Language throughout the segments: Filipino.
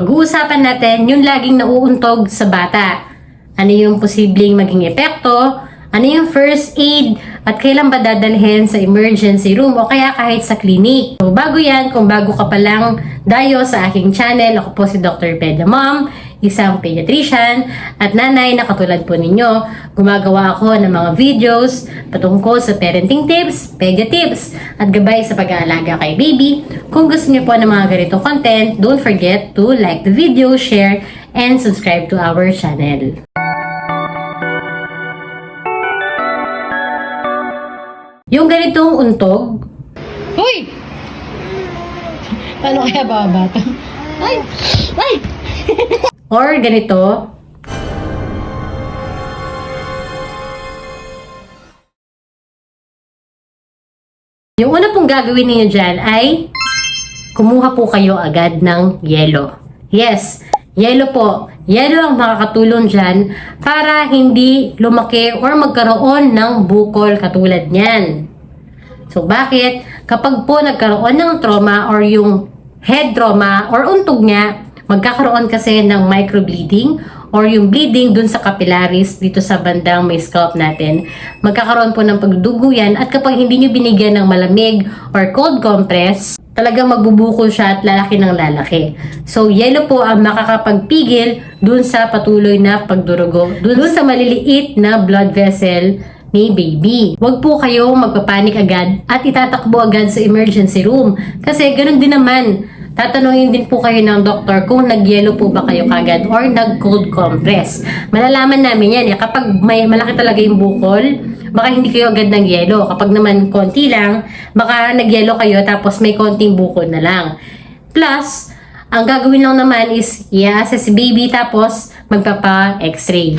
Pag-uusapan natin yung laging nauuntog sa bata. Ano yung posibleng maging epekto, ano yung first aid, at kailan ba dadalhin sa emergency room o kaya kahit sa clinic. So bago yan, kung bago ka pa lang dayo sa aking channel, ako po si Dr. Peda Mom, isang pediatrician at nanay na katulad po ninyo. Gumagawa ako ng mga videos patungkol sa parenting tips, pedia tips, at gabay sa pag-aalaga kay baby. Kung gusto niyo po ng mga ganito content, don't forget to like the video, share, and subscribe to our channel. Yung ganitong untog, Hoy! Paano kaya baba to? Ay! Ay! or ganito, yung una pong gagawin ninyo dyan ay kumuha po kayo agad ng yelo. Yes, yelo po. Yelo ang makakatulong dyan para hindi lumaki or magkaroon ng bukol katulad niyan. So bakit? Kapag po nagkaroon ng trauma or yung head trauma or untog niya, magkakaroon kasi ng microbleeding or yung bleeding dun sa capillaries dito sa bandang may scalp natin. Magkakaroon po ng pagdudugo yan at kapag hindi nyo binigyan ng malamig or cold compress, talagang magbubukol siya at lalaki ng lalaki. So, yellow po ang makakapagpigil dun sa patuloy na pagdurugo, dun sa maliliit na blood vessel ni baby. Huwag po kayo magpapanik agad at itatakbo agad sa emergency room. Kasi ganun din naman, tatanungin din po kayo ng doktor kung nag-yellow po ba kayo kagad or nag-cold compress. Malalaman namin yan eh. Kapag may malaki talaga yung bukol, baka hindi kayo agad ng yelo. Kapag naman konti lang, baka nag-yelo kayo tapos may konting bukol na lang. Plus, ang gagawin lang naman is i-assess si baby tapos magpapa-x-ray.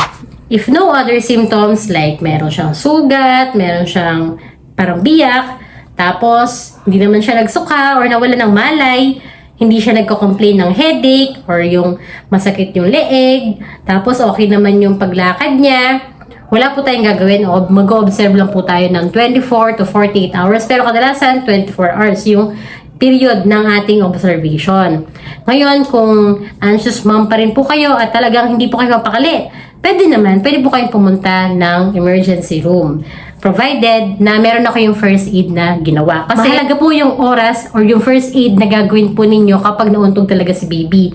If no other symptoms like meron siyang sugat, meron siyang parang biyak, tapos hindi naman siya nagsuka or nawala ng malay, hindi siya nagko-complain ng headache or yung masakit yung leeg, tapos okay naman yung paglakad niya, wala po tayong gagawin. Mag-observe lang po tayo ng 24 to 48 hours. Pero kadalasan, 24 hours yung period ng ating observation. Ngayon, kung anxious mom pa rin po kayo at talagang hindi po kayo mapakali, pwede naman, pwede po kayong pumunta ng emergency room. Provided na meron na kayong first aid na ginawa. Kasi mahalaga po yung oras or yung first aid na gagawin po ninyo kapag nauntog talaga si baby.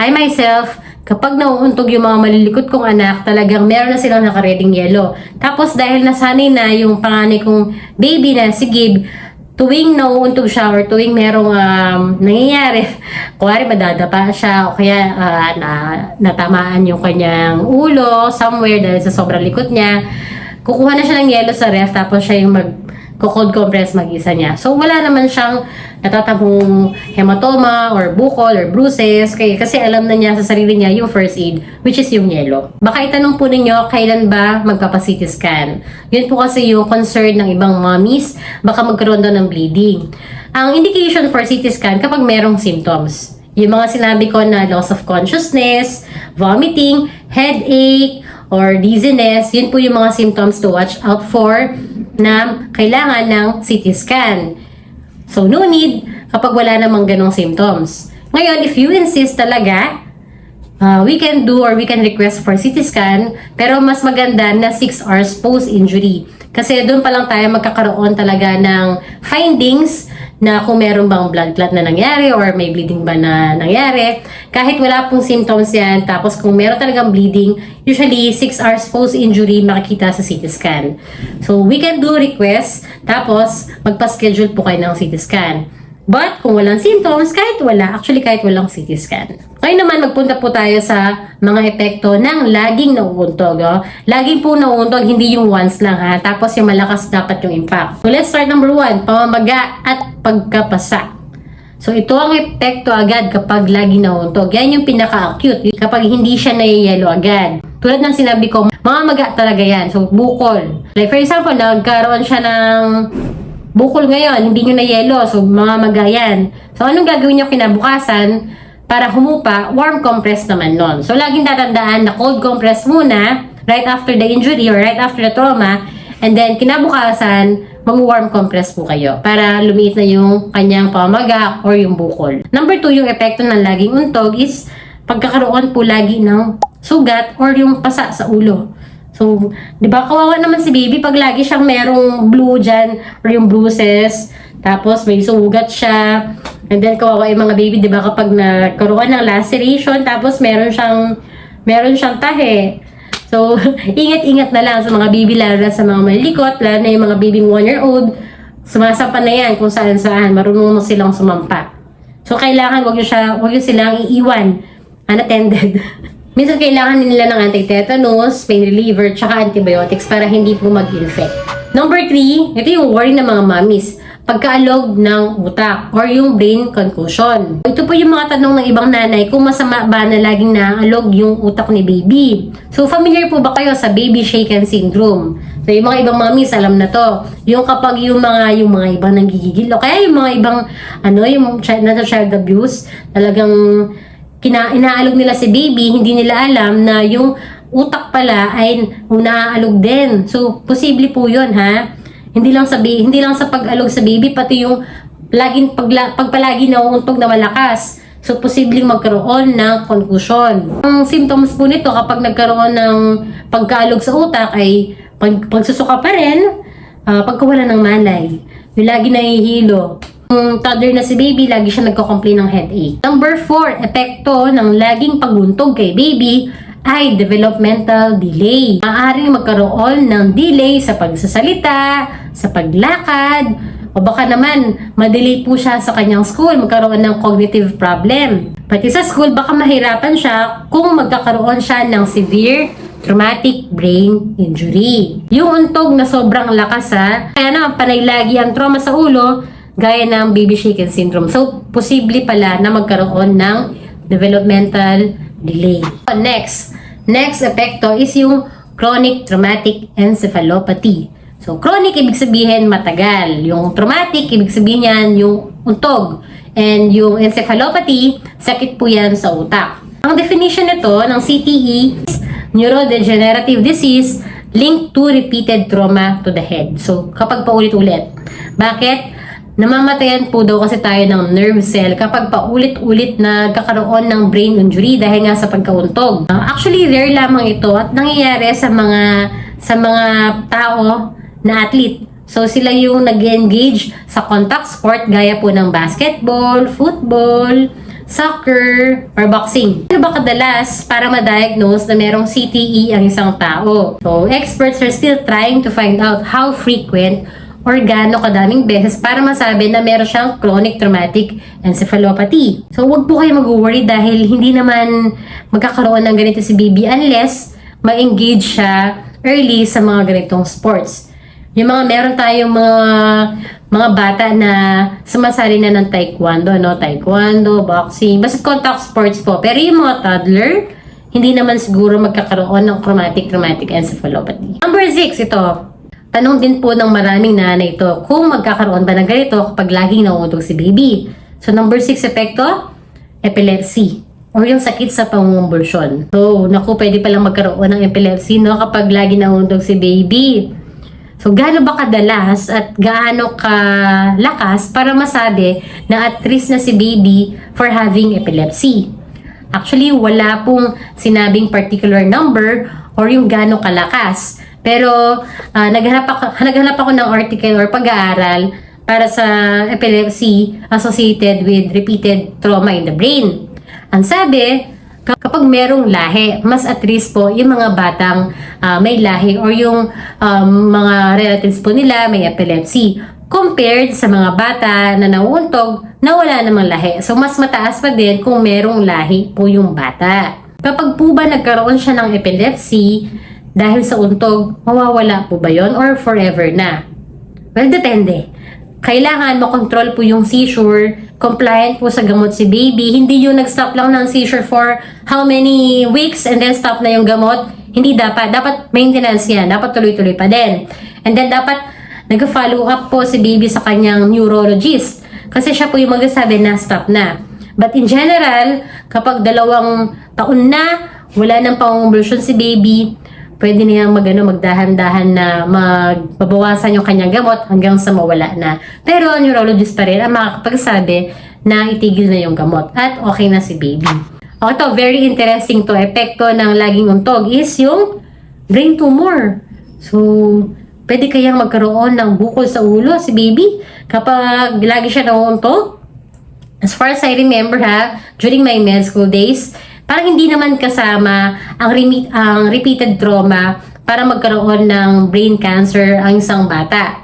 I myself, kapag nauuntog yung mga malilikot kong anak, talagang meron na silang nakareding yellow. Tapos dahil nasanay na yung panganay kong baby na si Gib, tuwing nauuntog siya or tuwing merong um, nangyayari, kuwari madadapa siya o kaya ah, na, natamaan yung kanyang ulo somewhere dahil sa sobrang likot niya, kukuha na siya ng yellow sa ref tapos siya yung mag cold compress mag-isa niya. So, wala naman siyang natatabong hematoma or bukol or bruises kaya, kasi alam na niya sa sarili niya yung first aid which is yung yellow. Baka itanong po ninyo kailan ba magpapa-CT scan. Yun po kasi yung concern ng ibang mommies baka magkaroon daw ng bleeding. Ang indication for CT scan kapag merong symptoms. Yung mga sinabi ko na loss of consciousness, vomiting, headache, or dizziness, yun po yung mga symptoms to watch out for na kailangan ng CT scan. So, no need kapag wala namang ganong symptoms. Ngayon, if you insist talaga, uh, we can do or we can request for CT scan, pero mas maganda na 6 hours post-injury. Kasi doon pa lang tayo magkakaroon talaga ng findings na kung meron bang blood clot na nangyari or may bleeding ba na nangyari. Kahit wala pong symptoms yan, tapos kung meron talagang bleeding, usually 6 hours post-injury makikita sa CT scan. So, we can do request, tapos magpa-schedule po kayo ng CT scan. But kung walang symptoms, kahit wala, actually kahit walang CT scan. Ngayon naman, magpunta po tayo sa mga epekto ng laging nauuntog. Oh. Laging po nauuntog, hindi yung once lang ha. Tapos yung malakas dapat yung impact. So let's start number one, pamamaga at pagkapasa. So ito ang epekto agad kapag lagi nauuntog. Yan yung pinaka-acute. Kapag hindi siya nayayelo agad. Tulad ng sinabi ko, mga maga talaga yan. So bukol. Like for example, nagkaroon siya ng bukol ngayon, hindi nyo na yelo, so mga magayan. So, anong gagawin nyo kinabukasan para humupa? Warm compress naman nun. So, laging tatandaan na cold compress muna right after the injury or right after the trauma And then, kinabukasan, mag-warm compress po kayo para lumiit na yung kanyang pamaga or yung bukol. Number two, yung epekto ng laging untog is pagkakaroon po lagi ng sugat or yung pasa sa ulo. So, di ba, kawawa naman si baby pag lagi siyang merong blue dyan or yung bruises, tapos may sugat siya, and then kawawa yung mga baby, di ba, kapag nagkaroon ng laceration, tapos meron siyang, meron siyang tahe. So, ingat-ingat na lang sa mga baby, lalo na sa mga malilikot, lalo na yung mga baby one year old, sumasampa na yan kung saan-saan, marunong na silang sumampa. So, kailangan wag nyo, siya, wag nyo silang iiwan unattended. Minsan kailangan nila ng anti-tetanus, pain reliever, tsaka antibiotics para hindi po mag-infect. Number three, ito yung worry ng mga mommies. Pagkaalog ng utak or yung brain concussion. Ito po yung mga tanong ng ibang nanay kung masama ba na laging naaalog yung utak ni baby. So, familiar po ba kayo sa baby shaken syndrome? So, yung mga ibang mommies, alam na to. Yung kapag yung mga, yung mga ibang nanggigigil, o kaya yung mga ibang, ano, yung child, child abuse, talagang kina inaalog nila si baby, hindi nila alam na yung utak pala ay naaalog din. So, posible po 'yon ha. Hindi lang sa ba- hindi lang sa pag-alog sa baby, pati yung laging pagla, pagpalagi nauuntog na malakas. So, posibleng magkaroon ng concussion. Ang symptoms po nito kapag nagkaroon ng pagkaalog sa utak ay pag, pagsusuka pa rin, ah, pagkawala ng malay, yung lagi nahihilo, yung toddler na si baby, lagi siya nagko-complain ng headache. Number 4, epekto ng laging paguntog kay baby ay developmental delay. Maaaring magkaroon ng delay sa pagsasalita, sa paglakad, o baka naman, madelay po siya sa kanyang school, magkaroon ng cognitive problem. Pati sa school, baka mahirapan siya kung magkakaroon siya ng severe traumatic brain injury. Yung untog na sobrang lakas ha, kaya naman panay lagi ang trauma sa ulo, gaya ng baby shaken syndrome. So, posible pala na magkaroon ng developmental delay. Next, next epekto is yung chronic traumatic encephalopathy. So, chronic ibig sabihin matagal. Yung traumatic ibig sabihin yan yung untog. And yung encephalopathy, sakit po yan sa utak. Ang definition nito ng CTE is neurodegenerative disease linked to repeated trauma to the head. So, kapag paulit-ulit. Bakit? Namamatayan po daw kasi tayo ng nerve cell kapag paulit-ulit na kakaroon ng brain injury dahil nga sa pagkauntog. Uh, actually, rare lamang ito at nangyayari sa mga sa mga tao na athlete. So, sila yung nag-engage sa contact sport gaya po ng basketball, football, soccer, or boxing. Ano ba kadalas para ma-diagnose na merong CTE ang isang tao? So, experts are still trying to find out how frequent or gaano kadaming beses para masabi na meron siyang chronic traumatic encephalopathy. So, wag po kayo mag-worry dahil hindi naman magkakaroon ng ganito si baby unless ma-engage siya early sa mga ganitong sports. Yung mga meron tayong mga mga bata na sumasali na ng taekwondo, no? Taekwondo, boxing, basta contact sports po. Pero yung mga toddler, hindi naman siguro magkakaroon ng traumatic traumatic encephalopathy. Number 6, ito. Tanong din po ng maraming nanay ito kung magkakaroon ba ng ganito kapag laging nauutog si baby. So number 6 epekto, epilepsy or yung sakit sa pangungumbulsyon. So, naku, pwede palang magkaroon ng epilepsy no, kapag lagi nauutog si baby. So, gaano ba kadalas at gaano kalakas para masabi na at risk na si baby for having epilepsy? Actually, wala pong sinabing particular number or yung gaano kalakas. Pero, ah, naghanap, ako, naghanap ako ng article or pag-aaral para sa epilepsy associated with repeated trauma in the brain. Ang sabi, kapag merong lahi, mas at risk po yung mga batang ah, may lahi or yung um, mga relatives po nila may epilepsy compared sa mga bata na nauuntog na wala namang lahi. So, mas mataas pa din kung merong lahi po yung bata. Kapag po ba nagkaroon siya ng epilepsy dahil sa untog, mawawala po ba yon or forever na? Well, depende. Kailangan makontrol po yung seizure, compliant po sa gamot si baby. Hindi yung nag-stop lang ng seizure for how many weeks and then stop na yung gamot. Hindi dapat. Dapat maintenance yan. Dapat tuloy-tuloy pa din. And then dapat nag-follow up po si baby sa kanyang neurologist. Kasi siya po yung magsasabi na stop na. But in general, kapag dalawang taon na, wala nang pangonvulsion si baby, pwede niya mag, ano, magdahan-dahan na magbabawasan yung kanyang gamot hanggang sa mawala na. Pero ang neurologist pa rin ang makakapagsabi na itigil na yung gamot at okay na si baby. O ito, very interesting to. Epekto ng laging untog is yung brain tumor. So, pwede kayang magkaroon ng bukol sa ulo si baby kapag lagi siya nauuntog? As far as I remember ha, during my med school days, parang hindi naman kasama ang, remi- ang repeated trauma para magkaroon ng brain cancer ang isang bata.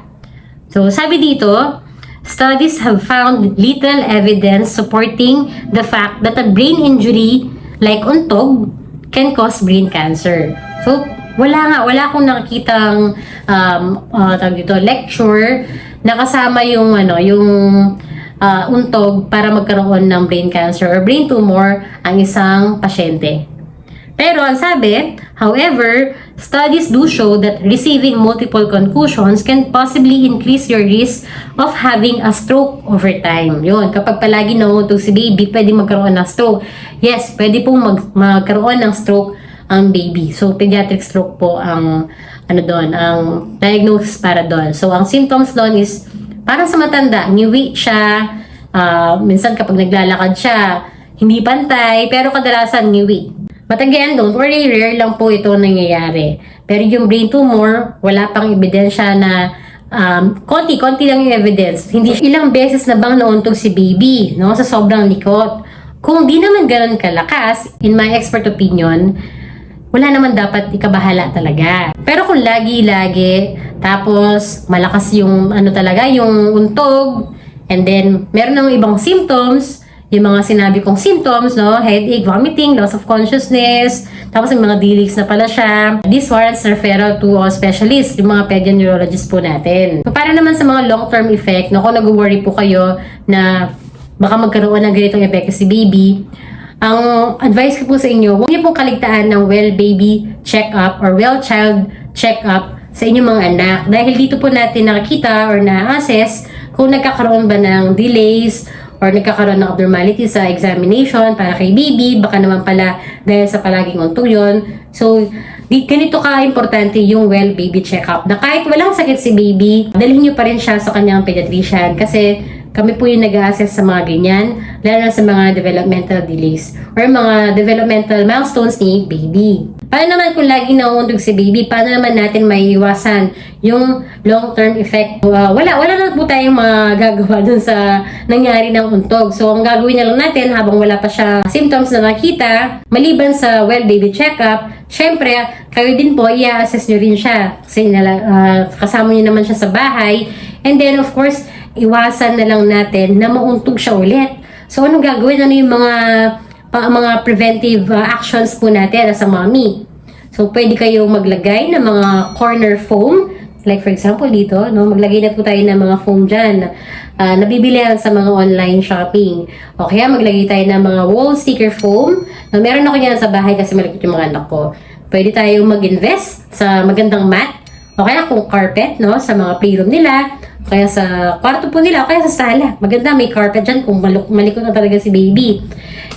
So, sabi dito, studies have found little evidence supporting the fact that a brain injury like untog can cause brain cancer. So, wala nga, wala akong nakikitang um, uh, dito, lecture na kasama yung ano, yung uh, untog para magkaroon ng brain cancer or brain tumor ang isang pasyente. Pero ang sabi, however, studies do show that receiving multiple concussions can possibly increase your risk of having a stroke over time. Yun, kapag palagi nauutog si baby, pwede magkaroon ng stroke. Yes, pwede pong mag magkaroon ng stroke ang baby. So, pediatric stroke po ang ano doon, ang diagnosis para doon. So, ang symptoms doon is parang sa matanda, ngiwi siya, ah, minsan kapag naglalakad siya, hindi pantay, pero kadalasan ngiwi. But again, don't worry, rare lang po ito nangyayari. Pero yung brain tumor, wala pang ebidensya na um, konti, konti lang yung evidence. Hindi ilang beses na bang nauntog si baby, no, sa sobrang likot. Kung di naman ganun kalakas, in my expert opinion, wala naman dapat ikabahala talaga. Pero kung lagi-lagi, tapos malakas yung ano talaga, yung untog, and then meron ng ibang symptoms, yung mga sinabi kong symptoms, no? Headache, vomiting, loss of consciousness, tapos may mga D-leaks na pala siya. This warrants referral to a specialist, yung mga pediatric neurologist po natin. So, para naman sa mga long-term effect, no, kung nag-worry po kayo na baka magkaroon ng ganitong epekto si baby, ang advice ko po sa inyo, huwag niyo pong kaligtaan ng well baby check-up or well child check-up sa inyong mga anak. Dahil dito po natin nakikita or na-assess kung nagkakaroon ba ng delays or nagkakaroon ng abnormality sa examination para kay baby, baka naman pala dahil sa palaging untog yun. So, di, ganito ka-importante yung well baby check-up na kahit walang sakit si baby, dalhin nyo pa rin siya sa kanyang pediatrician kasi kami po yung nag-assess sa mga ganyan, lalo na sa mga developmental delays or mga developmental milestones ni baby. Paano naman kung laging nauuntog si baby, paano naman natin maiiwasan yung long-term effect? Uh, wala, wala na po tayong magagawa dun sa nangyari ng untog. So, ang gagawin na lang natin habang wala pa siya symptoms na nakita, maliban sa well baby checkup, syempre, kayo din po, i-assess nyo rin siya. Kasi uh, kasama nyo naman siya sa bahay. And then, of course, iwasan na lang natin na mauntog siya ulit. So, anong gagawin? Ano yung mga pa, mga preventive uh, actions po natin as a mommy? So, pwede kayong maglagay ng mga corner foam. Like for example dito, no, maglagay na po tayo ng mga foam dyan. Uh, nabibili yan sa mga online shopping. O kaya maglagay tayo ng mga wall sticker foam. No, meron ako yan sa bahay kasi malikot yung mga anak ko. Pwede tayong mag-invest sa magandang mat. O kaya kung carpet, no, sa mga playroom nila kaya sa kwarto po nila, kaya sa sala. Maganda, may carpet dyan kung maluk- malikot na talaga si baby.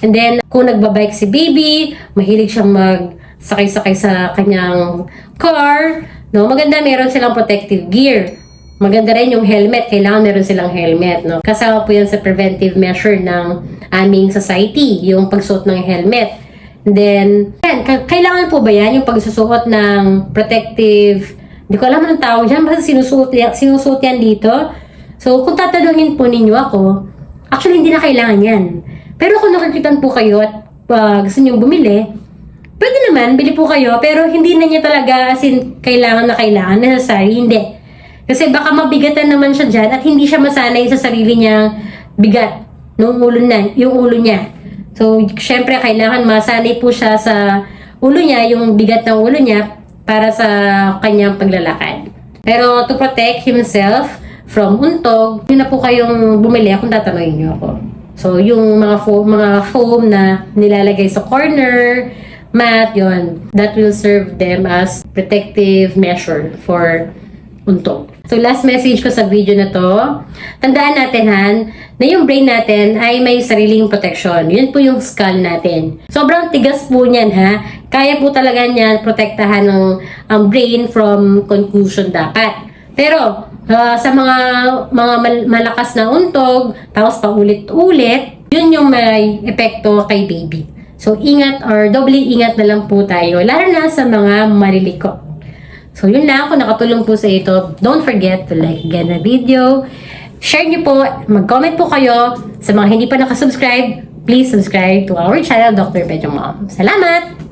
And then, kung nagbabike si baby, mahilig siyang mag-sakay-sakay sa kanyang car, no? Maganda, meron silang protective gear. Maganda rin yung helmet. Kailangan meron silang helmet, no? Kasama po yan sa preventive measure ng aming society, yung pagsuot ng helmet. And then, yan, ka- kailangan po ba yan yung pagsusuot ng protective hindi ko alam anong tawag dyan. Basta sinusuot, sinusuot yan dito. So, kung tatanungin po ninyo ako, actually, hindi na kailangan yan. Pero kung nakikitan po kayo at uh, gusto nyo bumili, pwede naman, bili po kayo, pero hindi na niya talaga as in, kailangan na kailangan, necessary, hindi. Kasi baka mabigatan naman siya dyan at hindi siya masanay sa sarili niyang bigat nung ulo na, yung ulo niya. So, syempre, kailangan masanay po siya sa ulo niya, yung bigat ng ulo niya, para sa kanyang paglalakad. Pero to protect himself from untog, yun na po kayong bumili kung tatanungin niyo ako. So, yung mga foam, mga foam na nilalagay sa corner, mat, yon that will serve them as protective measure for untog. So, last message ko sa video na to, tandaan natin, Han, na yung brain natin ay may sariling protection. Yun po yung skull natin. Sobrang tigas po niyan, ha? Kaya po talaga niyan protektahan ng ang brain from concussion dapat. Pero ah, sa mga mga mal- malakas na untog, tapos paulit-ulit, yun yung may epekto kay baby. So ingat or doble ingat na lang po tayo, lalo na sa mga maliliko. So yun lang, kung nakatulong po sa ito, don't forget to like again the video. Share nyo po, mag-comment po kayo. Sa mga hindi pa nakasubscribe, please subscribe to our channel, Dr. Pedro Mom. Salamat!